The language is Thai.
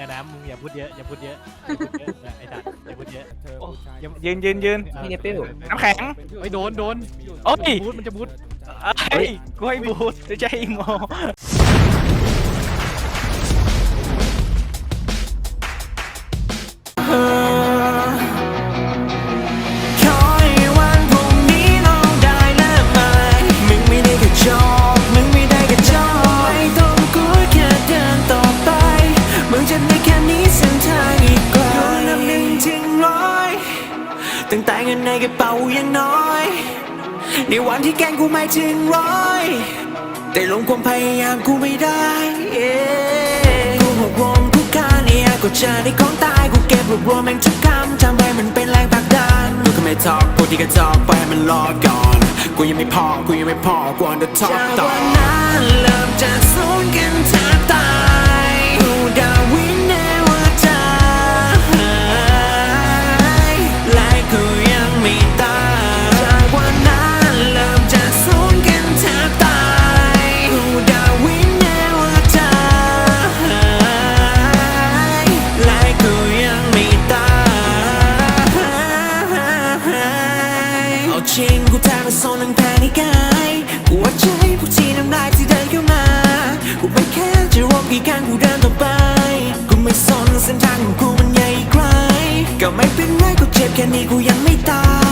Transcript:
อะนะมึงอย่าพูดเยอะอย่าพูดเยอะอย่าพูดเยอะนะไอ้สัตว์อย่าพูดเยอะโอ้อย่ายืนยืนยืน นี่ไงเปรี้ยวน้ำแข็ง ไอ้ยโดนโดนโอ้ย บูทมันจะบูท เอ้ยกูให้บูทไม่ใช่อีโม ตั้งแต่เงินในกระเป๋ายังน้อย ในวันที่แกงกูไม่ถึงร้อย แต่ลงความพยายามกูไม่ได้ กูหกวงกูกาเนี่ยก็เจอในของตายกูเก็บรวบรวมแม่งทุกคำจำไว้มันเป็นแรงผลักดันกูก็ไม่ทอกพวกที่กระจอกไปมันรอก่อน กูยังไม่พอ กูยังไม่พอกว่าจะทอกต่อจากวันนั้นเริ่มจะสูญกันแทบ เอาจริงกูแทบไม่สนเรื่องแพนิกายกูว่าใจพวกที่น้ำลายที่เดินเข้ามากูไม่แค่จะรบกี่ครั้งกูเดินต่อไปกูไม่สนเส้นทางของกูมันใหญ่ไกลก็ไม่เป็นไรกูเจ็บแค่นี้กูยังไม่ตา